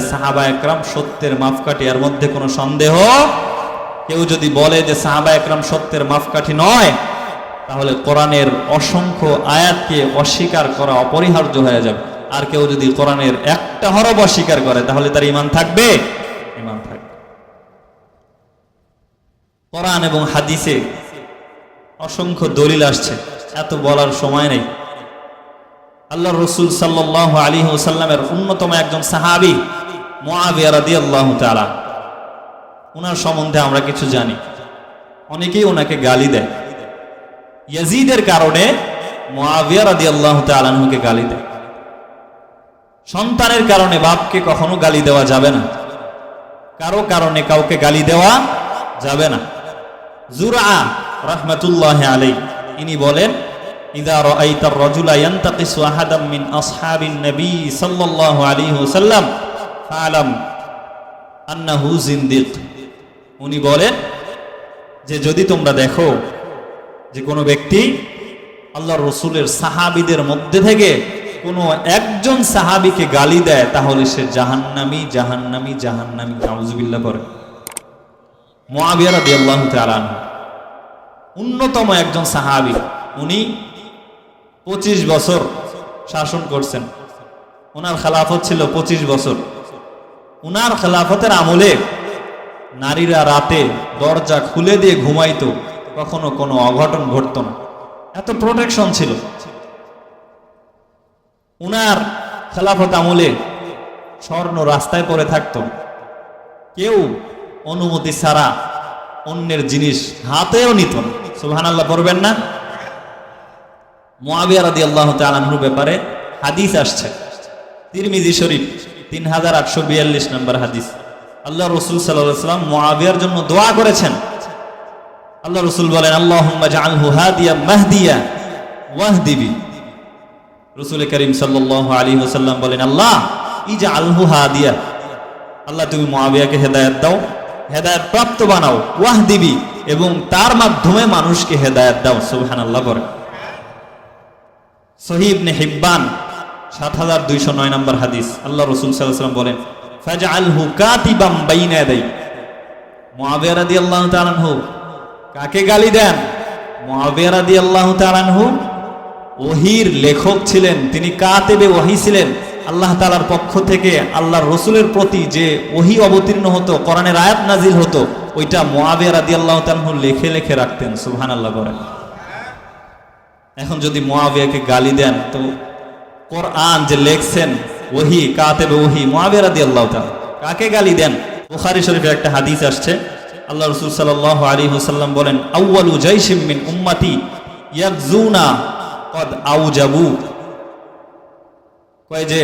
সাহাবা একরাম সত্যের মাপকাঠি, এর মধ্যে কোনো সন্দেহ? কেউ যদি বলে যে সাহাবা একরাম সত্যের মাপকাঠি নয়, তাহলে কোরআনের অসংখ্য আয়াতকে অস্বীকার করা অপরিহার্য হয়ে যাবে। আর কেউ যদি কোরআনের একটা হরব অস্বীকার করে, তাহলে তার ইমান থাকবে? ইমান থাকবে। কোরআন এবং হাদিসে অসংখ্য দলিল আসছে, এত বলার সময় নেই। আল্লাহ রসুল সাল্লাহ আলী ওসাল্লামের অন্যতম একজন সাহাবি মোয়াবিয়া রাদি আল্লাহ তালা ওনার সম্বন্ধে আমরা কিছু জানি। অনেকেই ওনাকে গালি দেয়। ইয়াজিদের কারণে মোয়াবিয়া রাদি আল্লাহ তালাহুকে গালি দেয়। সন্তানের কারণে বাপকে কখনো গালি দেওয়া যাবে না। কারও কারণে কাউকে গালি দেওয়া যাবে না। জুরা রহমতুল্লাহ আলাই ইনি বলেন রাআইতার রাজুলা ইয়ান্তাকিসু আহাদাম মিন আসহাবিন নবী সাল্লাল্লাহু আলাইহি ওয়াসাল্লাম। উনি বলেন যে যদি তোমরা দেখো যে কোনো ব্যক্তি আল্লাহ রসুলের সাহাবিদের মধ্যে থেকে কোনো একজন সাহাবিকে গালি দেয়, তাহলে সে জাহান্নামি জাহান্নামি জাহান্নামি। নাউজুবিল্লাহ করে মুআবিয়া রাদিয়াল্লাহু তাআলা আনহু। অন্যতম একজন সাহাবি, উনি পঁচিশ বছর শাসন করছেন। ওনার খেলাফত ছিল পঁচিশ বছর। উনার খেলাফতের আমলে নারীরা রাতে দরজা খুলে দিয়ে ঘুমাইত, কখনো কোনো অঘটন ঘটতো না। এত প্রোটেকশন ছিল। উনার খেলাফত আমলে স্বর্ণ রাস্তায় পড়ে থাকতো। কেউ অনুমতি ছাড়া অন্যের জিনিস হাতেও নিত না। সুবহান আল্লাহ পড়বেন না? মোয়াবিয়া রাদি আল্লাহ তালাহুর ব্যাপারে হাদিস আসছে। তিরমিজি শরীফ। তিন হাজার আটশো বিয়াল্লিশ নম্বর হাদিস। আল্লাহ রসুল সাল্লাহ সাল্লাম মোয়াবিয়ার জন্য দোয়া করেছেন। আল্লাহ রসুল বলেন আল্লাহ হাদিয়া মাহদিয়া রসুল করিম আলাইহি ওয়াসাল্লাম বলেন, আল্লাহ ইজা আলহু হাদিয়া। আল্লাহ, তুমি মুআবিয়াকে হেদায়েত দাও, হেদায়েত প্রাপ্ত বানাও ওয়াহ দিবি এবং তার মাধ্যমে মানুষকে হেদায়েত দাও। সুবহানাল্লাহ করে সহিব নে হিব্বান সাত হাজার দুইশো নয় নম্বর হাদিস। আল্লাহ রসুল সাল্লাম বলেন ফাজা আলহু কাতিবাম বাইনা দেই মুআবিয়া রাদিয়াল্লাহু তাআলা আনহু, কাকে গালি দেন? মুআবিয়া রাদিয়াল্লাহু তাআলা আনহু, ওহির লেখক ছিলেন, তিনি কাতেবে ওহি ছিলেন। আল্লাহ তালার পক্ষ থেকে আল্লাহর রসুলের প্রতি যে ওহি অবতীর্ণ হতো, কোরআনের আয়াত নাজিল হতো, ওইটা মোয়াবিয়া রাদি আল্লাহ তালহু লেখে লেখে রাখতেন সুহান আল্লাহ করেন এখন যদি মোয়াবিয়াকে গালি দেন, তো কোরআন যে লেখছেন, ওহি কাতেবে ওহি মোয়াবিয়া রাদি আল্লাহ কাকে গালি দেন? বুখারি শরীফে একটা হাদিস আসছে। আল্লাহ রসুল সাল্লাহ আলী হুসাল্লাম বলেন আউ্বালু জৈশিম মিন উম্মাতি ইয়াকজুনা কদ আউজাবু। কয় যে,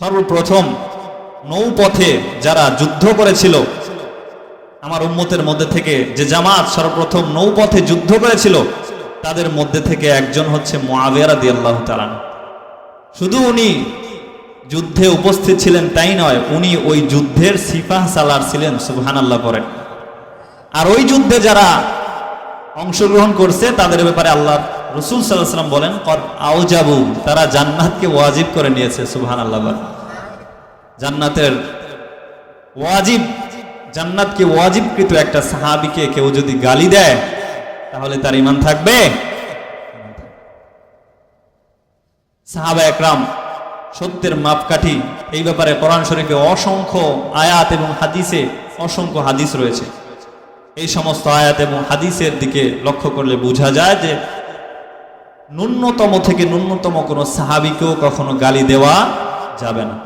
সর্বপ্রথম নৌপথে যারা যুদ্ধ করেছিল, আমার উম্মতের মধ্যে থেকে যে জামাত সর্বপ্রথম নৌপথে যুদ্ধ করেছিল, তাদের মধ্যে থেকে একজন হচ্ছে মোয়াবিয়ারা দি আল্লাহ তালান শুধু উনি যুদ্ধে উপস্থিত ছিলেন, তাই নয়, উনি ওই যুদ্ধের সিপাহ সালার ছিলেন সুবহান আল্লাহ পরে। আর ওই যুদ্ধে যারা অংশগ্রহণ করছে, তাদের ব্যাপারে আল্লাহ রসুল সাল্লাম বলেন কর আউজাবু তারা জান্নাতকে ওয়াজিব করে নিয়েছে সুবহান আল্লাহ জান্নাতের ওয়াজিব, জান্নাতকে ওয়াজিবকৃত একটা সাহাবিকে কেউ যদি গালি দেয়, তাহলে তার ইমান থাকবে? সাহাবা একরাম, সত্যের মাপকাঠি, এই ব্যাপারে কোরআন শরীফে অসংখ্য আয়াত এবং হাদিসে অসংখ্য হাদিস রয়েছে। এই সমস্ত আয়াত এবং হাদিসের দিকে লক্ষ্য করলে বোঝা যায় যে ন্যূনতম থেকে ন্যূনতম কোনো সাহাবিকেও কখনো গালি দেওয়া যাবে না।